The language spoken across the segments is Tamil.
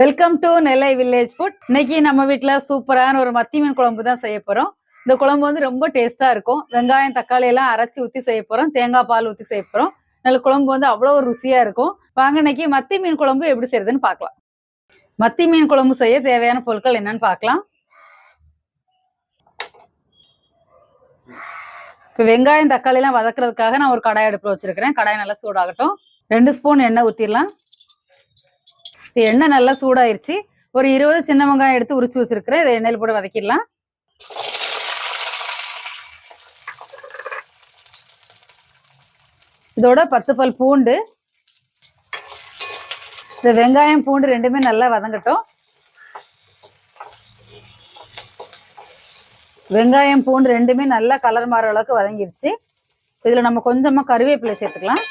Welcome to Nellai village food இன்னைக்கு நம்ம வீட்டில் சூப்பரான ஒரு மத்தி மீன் குழம்பு தான் செய்ய போறோம். இந்த குழம்பு வந்து ரொம்ப டேஸ்டா இருக்கும். வெங்காயம் தக்காளி எல்லாம் அரைச்சி ஊத்தி செய்ய போறோம். தேங்காய் பால் ஊத்தி செய்ய போறோம். நல்ல குழம்பு வந்து அவ்வளோ ஒரு ருசியா இருக்கும். வாங்க இன்னைக்கு மத்தி மீன் குழம்பு எப்படி செய்யறதுன்னு பார்க்கலாம். மத்தி மீன் குழம்பு செய்ய தேவையான பொருட்கள் என்னன்னு பார்க்கலாம். இப்போ வெங்காயம் தக்காளி எல்லாம் வதக்குறதுக்காக நான் ஒரு கடாய் அடுப்பில் வச்சிருக்கிறேன். கடாய் நல்லா சூடாகட்டும். ரெண்டு ஸ்பூன் எண்ணெய் ஊற்றிடலாம் எண்ணெய் நல்லா சூடாயிருச்சு. ஒரு இருபது சின்ன வெங்காயம் எடுத்து உரிச்சு வச்சிருக்கிறேன். இதை எண்ணெயில் போட்டு வதக்கிடலாம். இதோட பத்து பல் பூண்டு. இந்த வெங்காயம் பூண்டு ரெண்டுமே நல்லா வதங்கட்டும். வெங்காயம் பூண்டு ரெண்டுமே நல்லா கலர் மாற அளவுக்கு வதங்கிருச்சு. இதில் நம்ம கொஞ்சமாக கருவேப்பிலை சேர்த்துக்கலாம்.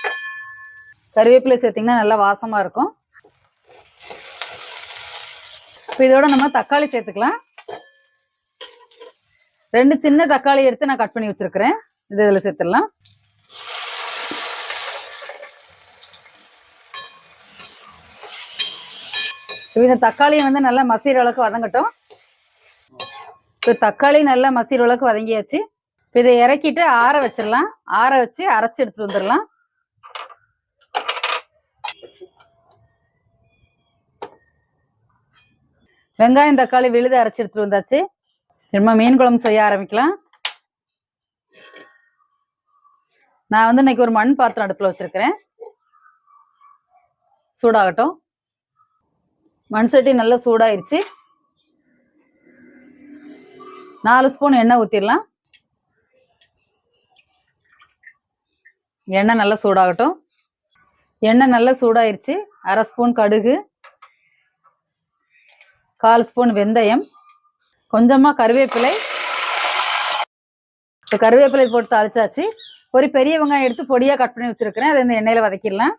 கருவேப்பிலை சேர்த்திங்கன்னா நல்லா வாசமாக இருக்கும். இப்போ இதோட நம்ம தக்காளி சேர்த்துக்கலாம். ரெண்டு சின்ன தக்காளி எடுத்து நான் கட் பண்ணி வச்சிருக்கிறேன். இது இதில் சேர்த்துடலாம். இப்போ இந்த தக்காளியை வந்து நல்லா மசீர் அளவுக்கு வதங்கட்டும். இப்போ தக்காளி நல்லா மசீர் அளவுக்கு வதங்கியாச்சு. இப்போ இதை இறக்கிட்டு ஆற வச்சிடலாம். ஆற வச்சு அரைச்சி எடுத்துட்டு வந்துடலாம். வெங்காயம் தக்காளி விழுது அரைச்சி எடுத்துட்டு வந்தாச்சு. திரும்ப மீன் குழம்பு செய்ய ஆரம்பிக்கலாம். நான் வந்து இன்னைக்கு ஒரு மண் பாத்திரம் அடுப்பில் வச்சிருக்கிறேன். சூடாகட்டும். மண் சட்டி நல்லா சூடாயிருச்சு. நாலு ஸ்பூன் எண்ணெய் ஊற்றிடலாம் எண்ணெய் நல்லா சூடாகட்டும். எண்ணெய் நல்லா சூடாயிருச்சு. அரை ஸ்பூன் கடுகு. கால் ஸ்பூன் வெந்தயம் கொஞ்சமாக கருவேப்பிலை. இப்போ கருவேப்பிலை போட்டு தாளிச்சாச்சு. ஒரு பெரிய வெங்காயம் எடுத்து பொடியாக கட் பண்ணி வச்சுருக்கிறேன். அதை இந்த எண்ணெயில் வதக்கிடலாம்.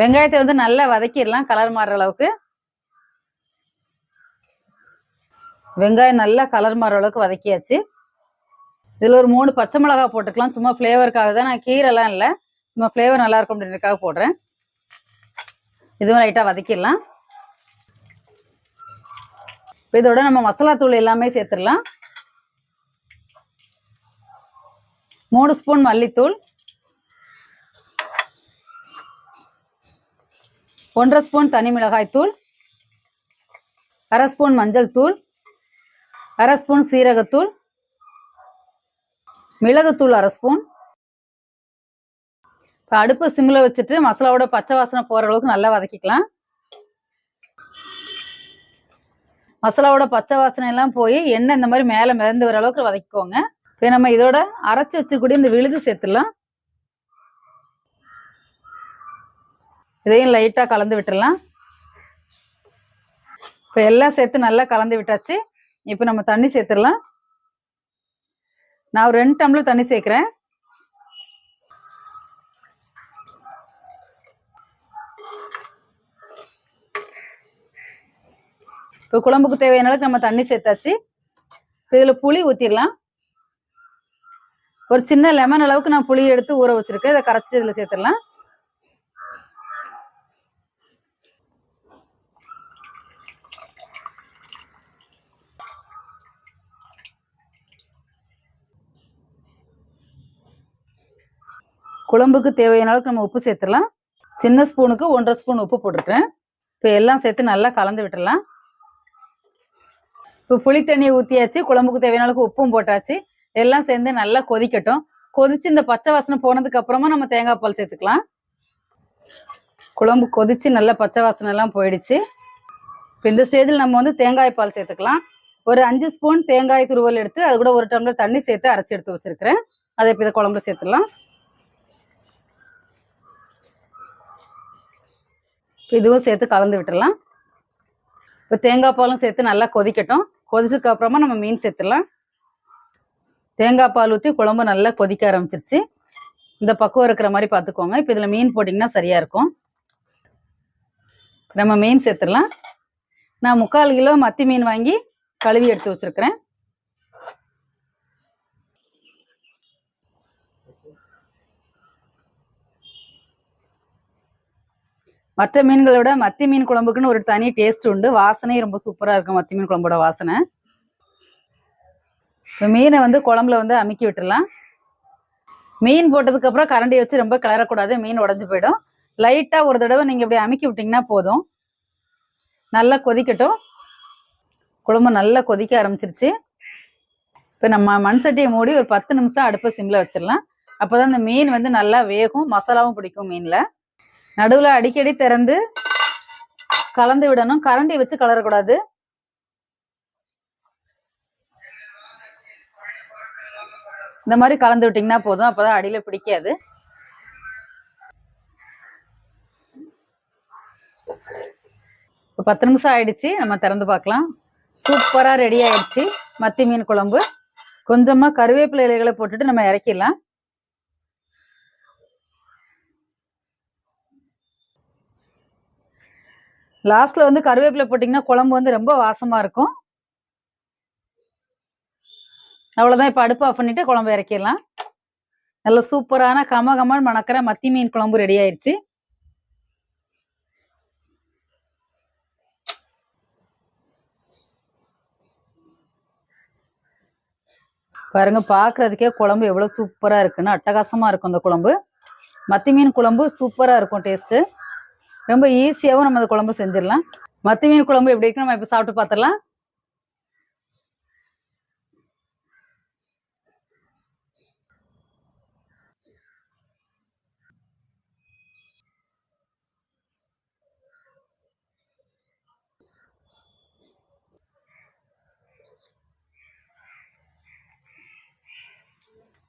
வெங்காயத்தை வந்து நல்லா வதக்கிடலாம் கலர் மாறுற அளவுக்கு. வெங்காயம் நல்லா கலர் மாறுற அளவுக்கு வதக்கியாச்சு. இதில் ஒரு மூணு பச்சை மிளகா போட்டுக்கலாம். சும்மா ஃப்ளேவருக்காக தான். நான் கீரைலாம் இல்லை. சும்மா ஃப்ளேவர் நல்லா இருக்கும் அப்படின்றதுக்காக போடுறேன். இதுவும் லைட்டாக வதக்கிடலாம். இப்போ இதோட நம்ம மசாலா தூள் எல்லாமே சேர்த்துடலாம். மூணு ஸ்பூன் மல்லித்தூள். ஒன்றரை ஸ்பூன் தனி மிளகாய் தூள். அரை ஸ்பூன் மஞ்சள் தூள். அரை ஸ்பூன் சீரகத்தூள். மிளகுத்தூள் அரை ஸ்பூன். இப்போ அடுப்பு சிம்மில் வச்சுட்டு மசாலாவோட பச்சை வாசனை போகிற அளவுக்கு நல்லா வதக்கிக்கலாம். மசாலாவோட பச்சை வாசனை எல்லாம் போய் எண்ணெய் இந்த மாதிரி மேலே மிதந்து வர அளவுக்கு வதக்கிக்கோங்க. இப்போ நம்ம இதோட அரைச்சி வச்சுக்கூடிய இந்த விழுது சேர்த்துடலாம். இதையும் லைட்டாக கலந்து விட்டுடலாம். இப்போ எல்லாம் சேர்த்து நல்லா கலந்து விட்டாச்சு. இப்போ நம்ம தண்ணி சேர்த்துடலாம். நான் ஒரு ரெண்டு டம்ளர் தண்ணி சேர்க்குறேன். இப்போ குழம்புக்கு தேவையான அளவுக்கு நம்ம தண்ணி சேர்த்தாச்சு. இப்போ இதில் புளி ஊற்றிடலாம் ஒரு சின்ன லெமன் அளவுக்கு நான் புளி எடுத்து ஊற வச்சிருக்கேன். இதை கரைச்சி இதில் சேர்த்துடலாம். குழம்புக்கு தேவையான அளவுக்கு நம்ம உப்பு சேர்த்துடலாம். சின்ன ஸ்பூனுக்கு ஒன்றரை ஸ்பூன் உப்பு போட்டிருக்கேன் இப்போ எல்லாம் சேர்த்து நல்லா கலந்து விட்டுடலாம். இப்போ புளி தண்ணியை ஊற்றியாச்சு குழம்புக்கு தேவையான அளவுக்கு உப்பும் போட்டாச்சு. எல்லாம் சேர்ந்து நல்லா கொதிக்கட்டும். கொதிச்சு இந்த பச்சை வாசனை போனதுக்கு அப்புறமா நம்ம தேங்காய் பால் சேர்த்துக்கலாம். குழம்பு கொதிச்சு நல்லா பச்சை வாசனை எல்லாம் போயிடுச்சு. இப்போ இந்த ஸ்டேஜில் நம்ம வந்து தேங்காய் பால் சேர்த்துக்கலாம். ஒரு அஞ்சு ஸ்பூன் தேங்காய் துருவல் எடுத்து அது கூட ஒரு டம்ளர் தண்ணி சேர்த்து அரைச்சி எடுத்து வச்சிருக்கிறேன். அதை இப்போ இதை குழம்புல சேர்த்துடலாம். இதுவும் சேர்த்து கலந்து விட்டுடலாம் இப்போ தேங்காய் பாலும் சேர்த்து நல்லா கொதிக்கட்டும். கொதிச்சதுக்கு அப்புறமா நம்ம மீன் சேர்த்துடலாம். தேங்காய் பால் ஊற்றி குழம்பு நல்லா கொதிக்க ஆரம்பிச்சிருச்சு. இந்த பக்குவம் இருக்கிற மாதிரி பார்த்துக்கோங்க. இப்போ இதில் மீன் போட்டிங்கன்னா சரியாக இருக்கும். நம்ம மீன் சேர்த்துடலாம். நான் முக்கால் கிலோ மத்தி மீன் வாங்கி கழுவி எடுத்து வச்சிருக்கிறேன். மற்ற மீன்களை விட மத்தி மீன் குழம்புக்குன்னு ஒரு தனி டேஸ்ட் உண்டு. வாசனையும் ரொம்ப சூப்பரா இருக்கும் மத்தி மீன் குழம்போட வாசனை. இப்போ மீனை வந்து குழம்புல வந்து அமுக்கி விட்டுடலாம் மீன் போட்டதுக்கு அப்புறம் கரண்டி வச்சு ரொம்ப கிளறக்கூடாது. மீன் உடஞ்சி போயிடும். லைட்டா ஒரு தடவை நீங்க இப்படி அமுக்கி விட்டீங்கன்னா போதும். நல்லா கொதிக்கட்டும். குழம்பு நல்லா கொதிக்க ஆரம்பிச்சிருச்சு. இப்போ நம்ம மண் சட்டியை மூடி ஒரு பத்து நிமிஷம் அடுப்பை சிம்மில் வச்சிடலாம். அப்போ தான் அந்த மீன் வந்து நல்லா வேகும். மசாலாவும் பிடிக்கும் மீனில். நடுவில் அடிக்கடி திறந்து கலந்து விடணும். கரண்டி வச்சு கலரக்கூடாது. இந்த மாதிரி கலந்து விட்டிங்கன்னா போதும். அப்போதான் அடியில் பிடிக்காது. இப்போ பத்து நிமிஷம் ஆயிடுச்சு. நம்ம திறந்து பார்க்கலாம். சூப்பராக ரெடி ஆயிடுச்சு. மத்தி மீன் குழம்பு. கொஞ்சமாக கருவேப்பிலை இலைகளை போட்டுட்டு நம்ம இறக்கிடலாம். லாஸ்ட்ல வந்து கருவேப்பிலை போட்டிங்கன்னா குழம்பு வந்து ரொம்ப வாசமா இருக்கும். அவ்வளவுதான். இப்போ அடுப்பு ஆஃப் பண்ணிட்டு குழம்பு இறக்கிடலாம். நல்ல சூப்பரான கம கமன் மணக்கிற மத்தி மீன் குழம்பு ரெடி ஆயிடுச்சு பாருங்க பார்க்கிறதுக்கே குழம்பு எவ்வளவு சூப்பரா இருக்குன்னு அட்டகாசமா இருக்கும் அந்த குழம்பு. மத்தி மீன் குழம்பு சூப்பரா இருக்கும் டேஸ்ட் ரொம்ப ஈஸியாகவும் நம்ம அந்த குழம்பு செஞ்சிடலாம். மத்தி மீன் குழம்பு எப்படி இருக்கு நம்ம இப்ப சாப்பிட்டு பார்த்துடலாம்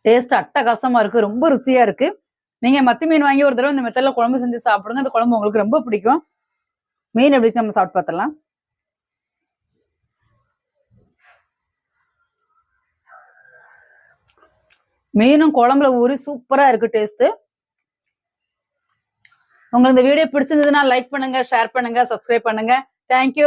டேஸ்ட் அட்டகாசமாக இருக்கு ரொம்ப ருசியா இருக்கு. நீங்க மத்தி மீன் வாங்கி ஒரு தடவை இந்த மெத்தட்ல குழம்பு செஞ்சு சாப்பிடுங்க. அந்த குழம்பு உங்களுக்கு ரொம்ப பிடிக்கும். மீன் எப்படி நம்ம சாப்பிட்டு பார்த்துடலாம். மீனும் குழம்புல ஊறி சூப்பரா இருக்கு டேஸ்ட் உங்களுக்கு இந்த வீடியோ பிடிச்சிருந்ததுன்னா லைக் பண்ணுங்க ஷேர் பண்ணுங்க சப்ஸ்கிரைப் பண்ணுங்க. தேங்க்யூ